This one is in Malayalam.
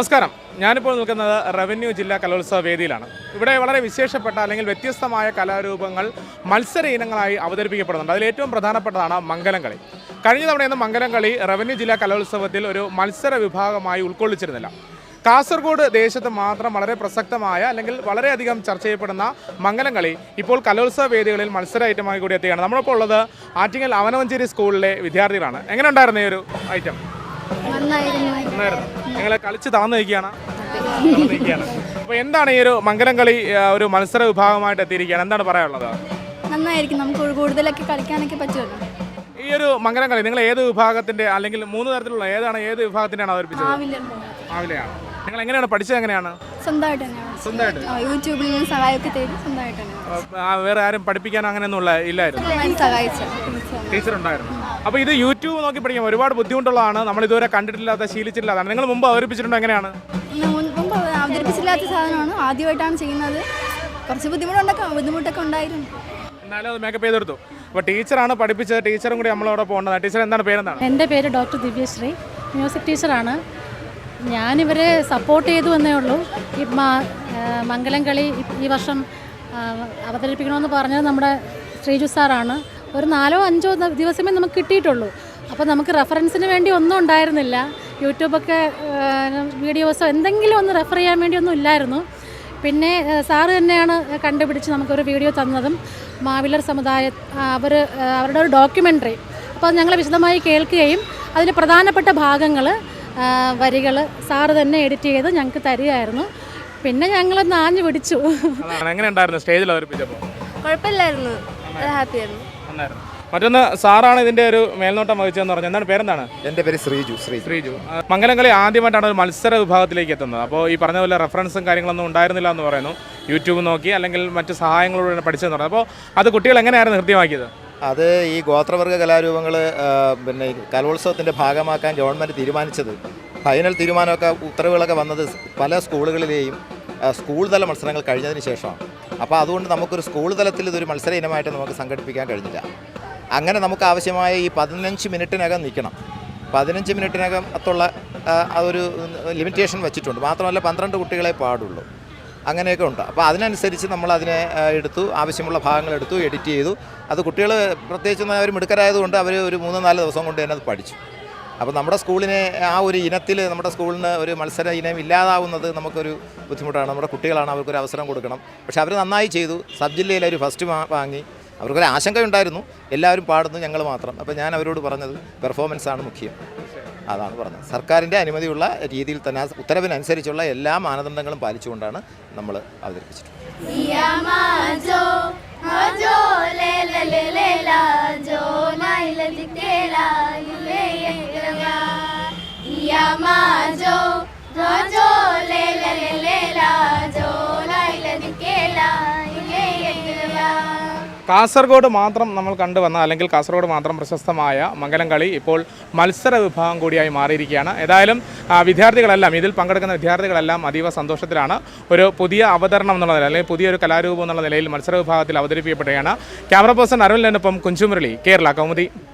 നമസ്കാരം. ഞാനിപ്പോൾ നിൽക്കുന്നത് റവന്യൂ ജില്ലാ കലോത്സവ വേദിയിലാണ്. ഇവിടെ വളരെ വിശേഷപ്പെട്ട അല്ലെങ്കിൽ വ്യത്യസ്തമായ കലാരൂപങ്ങൾ മത്സര ഇനങ്ങളായി അവതരിപ്പിക്കപ്പെടുന്നുണ്ട്. അതിൽ ഏറ്റവും പ്രധാനപ്പെട്ടതാണ് മംഗലം കളി കഴിഞ്ഞ തവണയെന്ന് മംഗലം കളി റവന്യൂ ജില്ലാ കലോത്സവത്തിൽ ഒരു മത്സര വിഭാഗമായി ഉൾക്കൊള്ളിച്ചിരുന്നില്ല. കാസർഗോഡ് ദേശത്ത് മാത്രം വളരെ പ്രസക്തമായ അല്ലെങ്കിൽ വളരെയധികം ചർച്ച ചെയ്യപ്പെടുന്ന മംഗലം കളി ഇപ്പോൾ കലോത്സവ വേദികളിൽ മത്സര ഐറ്റമായി കൂടി എത്തുകയാണ് നമ്മളിപ്പോൾ ഉള്ളത് ആറ്റിങ്ങൽ അവനവഞ്ചേരി സ്കൂളിലെ വിദ്യാർത്ഥികളാണ്. എങ്ങനെ ഉണ്ടായിരുന്നു ഈ ഒരു ഐറ്റം? നന്നായിരുന്നു നിങ്ങൾ കളിച്ച് താന്നു നിൽക്കുകയാണ്. അപ്പൊ എന്താണ് ഈ ഒരു മംഗലം കളി ഒരു മത്സര വിഭാഗമായിട്ട് എത്തിയിരിക്കുകയാണ്? എന്താണ് പറയാനുള്ളത്? നന്നായിരിക്കും. നമുക്ക് കൂടുതലൊക്കെ കളിക്കാനൊക്കെ പറ്റുമല്ലോ. ഈ ഒരു മംഗലം കളി നിങ്ങൾ ഏത് വിഭാഗത്തിന്റെ അല്ലെങ്കിൽ മൂന്ന് തരത്തിലുള്ള ഏതാണ് ഏത് വിഭാഗത്തിന്റെയാണ് അവതരിപ്പിച്ചത്? ആവില്ല രാവിലെയാണ് നിങ്ങൾ എങ്ങനെയാണ് പഠിച്ചത് എങ്ങനെയാണ്? സ്വന്തമായിട്ട് യൂട്യൂബിൽ നിന്ന് സഹായമൊക്കെ തേടി വേറെ ആരും പഠിപ്പിക്കാനോ അങ്ങനെയൊന്നും ഇല്ലായിരുന്നു? ടീച്ചർ ഉണ്ടായിരുന്നു അപ്പോൾ ഇത് യൂട്യൂബ് നോക്കി പഠിക്കാം. ഒരുപാട് ബുദ്ധിമുട്ടുള്ളതാണ്. നമ്മൾ ഇതുവരെ കണ്ടിട്ടില്ലാത്ത ശീലിച്ചിട്ടില്ലാതാണ് നിങ്ങൾ മുമ്പ് അവതരിപ്പിച്ചിട്ടുണ്ടോ എങ്ങനെയാണ്? മുൻപ് അവതരിപ്പിച്ചില്ലാത്ത സാധനമാണ്. ആദ്യമായിട്ടാണ് ചെയ്യുന്നത്. കുറച്ച് ബുദ്ധിമുട്ടുണ്ടൊക്കെ ബുദ്ധിമുട്ടൊക്കെ ഉണ്ടായിരുന്നു എന്നാലും അത് മേക്കപ്പ് ചെയ്തെടുത്തു. അപ്പോൾ ടീച്ചറാണ് പഠിപ്പിച്ചത്. ടീച്ചറും കൂടി നമ്മളവിടെ പോകേണ്ടത് ടീച്ചർ എന്താണ് പേരെന്താണ്? എന്റെ പേര് ഡോക്ടർ ദിവ്യശ്രീ. മ്യൂസിക് ടീച്ചറാണ്. ഞാനിവരെ സപ്പോർട്ട് ചെയ്തു എന്നേ ഉള്ളൂ. ഈ മംഗലം കളി ഈ- വർഷം അവതരിപ്പിക്കണമെന്ന് പറഞ്ഞത് നമ്മുടെ ശ്രീജു സാറാണ്. ഒരു നാലോ അഞ്ചോ ദിവസമേ നമുക്ക് കിട്ടിയിട്ടുള്ളൂ. അപ്പോൾ നമുക്ക് റെഫറൻസിന് വേണ്ടി ഒന്നും ഉണ്ടായിരുന്നില്ല. യൂട്യൂബൊക്കെ വീഡിയോസോ എന്തെങ്കിലും ഒന്ന് റെഫർ ചെയ്യാൻ വേണ്ടി ഒന്നും ഇല്ലായിരുന്നു. പിന്നെ സാർ സാറ് തന്നെയാണ് കണ്ടുപിടിച്ച് നമുക്കൊരു വീഡിയോ തന്നതും. മാവിലർ സമുദായ അവർ അവരുടെ ഒരു ഡോക്യുമെന്ററി അപ്പോൾ ഞങ്ങൾ വിശദമായി കേൾക്കുകയും അതിൽ പ്രധാനപ്പെട്ട ഭാഗങ്ങൾ വരികൾ സാറ് തന്നെ എഡിറ്റ് ചെയ്ത് ഞങ്ങൾക്ക് തരികയായിരുന്നു. പിന്നെ ഞങ്ങൾ നാഞ്ഞു പിടിച്ചു. അതാണ്. എങ്ങനെ ഉണ്ടായിരുന്നു? സ്റ്റേജിൽ അവതരിപ്പിച്ചപ്പോൾ കുഴപ്പമില്ലായിരുന്നു. ഹാപ്പി മറ്റൊന്ന് സാറാണ് ഇതിന്റെ ഒരു മേൽനോട്ടം വഹിച്ചതെന്ന് പറഞ്ഞു എന്താണ് പേരെന്താണ്? എന്റെ പേര് ശ്രീജു ശ്രീജു. ശ്രീജു. മംഗലം കളി ആദ്യമായിട്ടാണ് ഒരു മത്സര വിഭാഗത്തിലേക്ക് എത്തുന്നത്. അപ്പോൾ ഈ പറഞ്ഞ പോലെ റെഫറൻസും കാര്യങ്ങളൊന്നും ഉണ്ടായിരുന്നില്ല എന്ന് പറയുന്നു. യൂട്യൂബ് നോക്കി അല്ലെങ്കിൽ മറ്റു സഹായങ്ങളോട് പഠിച്ചതെന്ന് പറഞ്ഞു അപ്പോൾ അത് കുട്ടികൾ എങ്ങനെയായിരുന്നു ഹൃദ്യമാക്കിയത് അത് ഈ ഗോത്രവർഗ കലാരൂപങ്ങൾ പിന്നെ കലോത്സവത്തിന്റെ കലോത്സവത്തിന്റെ ഭാഗമാക്കാൻ ഗവൺമെന്റ് തീരുമാനിച്ചത്. ഫൈനൽ തീരുമാനമൊക്കെ ഉത്തരവുകളൊക്കെ വന്നത് പല സ്കൂളുകളിലെയും സ്കൂൾ തല മത്സരങ്ങൾ കഴിഞ്ഞതിന് ശേഷമാണ് അപ്പോൾ അതുകൊണ്ട് നമുക്കൊരു സ്കൂൾ തലത്തിൽ ഇതൊരു മത്സര ഇനമായിട്ട് നമുക്ക് സംഘടിപ്പിക്കാൻ കഴിഞ്ഞില്ല. അങ്ങനെ നമുക്ക് ആവശ്യമായ ഈ പതിനഞ്ച് മിനിറ്റിനകം നിൽക്കണം. പതിനഞ്ച് മിനിറ്റിനകം അത്തുള്ള അതൊരു ലിമിറ്റേഷൻ വെച്ചിട്ടുണ്ട്. മാത്രമല്ല പന്ത്രണ്ട് കുട്ടികളെ പാടുള്ളൂ. അങ്ങനെയൊക്കെ ഉണ്ട്. അപ്പോൾ അതിനനുസരിച്ച് നമ്മൾ അതിനെ എടുത്തു ആവശ്യമുള്ള ഭാഗങ്ങൾ എടുത്തു എഡിറ്റ് ചെയ്തു. അത് കുട്ടികൾ പ്രത്യേകിച്ച് അവർ മിടുക്കരായതുകൊണ്ട് അവർ ഒരു മൂന്ന് നാല് ദിവസം കൊണ്ട് തന്നെ അത് പഠിച്ചു. അപ്പോൾ നമ്മുടെ സ്കൂളിനെ ആ ഒരു ഇനത്തിൽ നമ്മുടെ സ്കൂളിന് ഒരു മത്സര ഇനം ഇല്ലാതാവുന്നത് നമുക്കൊരു ബുദ്ധിമുട്ടാണ്. നമ്മുടെ കുട്ടികളാണ് അവർക്കൊരു അവസരം കൊടുക്കണം. പക്ഷേ അവർ നന്നായി ചെയ്തു. സബ് ജില്ലയിൽ ഒരു ഫസ്റ്റ് വാങ്ങി. അവർക്കൊരു ആശങ്കയുണ്ടായിരുന്നു എല്ലാവരും പാടുന്നു ഞങ്ങൾ മാത്രം. അപ്പോൾ ഞാൻ അവരോട് പറഞ്ഞത് പെർഫോമൻസ് ആണ് മുഖ്യം. അതാണ് പറഞ്ഞത്. സർക്കാരിന്റെ അനുമതിയുള്ള രീതിയിൽ തന്നെ ഉത്തരവിനനുസരിച്ചുള്ള എല്ലാ മാനദണ്ഡങ്ങളും പാലിച്ചുകൊണ്ടാണ് നമ്മൾ അവതരിപ്പിച്ചിട്ടുള്ളത്. കാസർഗോഡ് മാത്രം നമ്മൾ കണ്ടുവന്ന അല്ലെങ്കിൽ കാസർഗോഡ് മാത്രം പ്രശസ്തമായ മംഗലം കളി ഇപ്പോൾ മത്സര വിഭാഗം കൂടിയായി മാറിയിരിക്കുകയാണ്. ഏതായാലും വിദ്യാർത്ഥികളെല്ലാം ഇതിൽ പങ്കെടുക്കുന്ന വിദ്യാർത്ഥികളെല്ലാം അതീവ സന്തോഷത്തിലാണ്. ഒരു പുതിയ അവതരണം എന്നുള്ള നില അല്ലെങ്കിൽ പുതിയൊരു കലാരൂപം എന്നുള്ള നിലയിൽ മത്സര വിഭാഗത്തിൽ അവതരിപ്പിക്കപ്പെടുകയാണ്. ക്യാമറ പേഴ്സൺ അരവിന്ദനൊപ്പം കുഞ്ചുമുരളി കേരള കൗമുദി.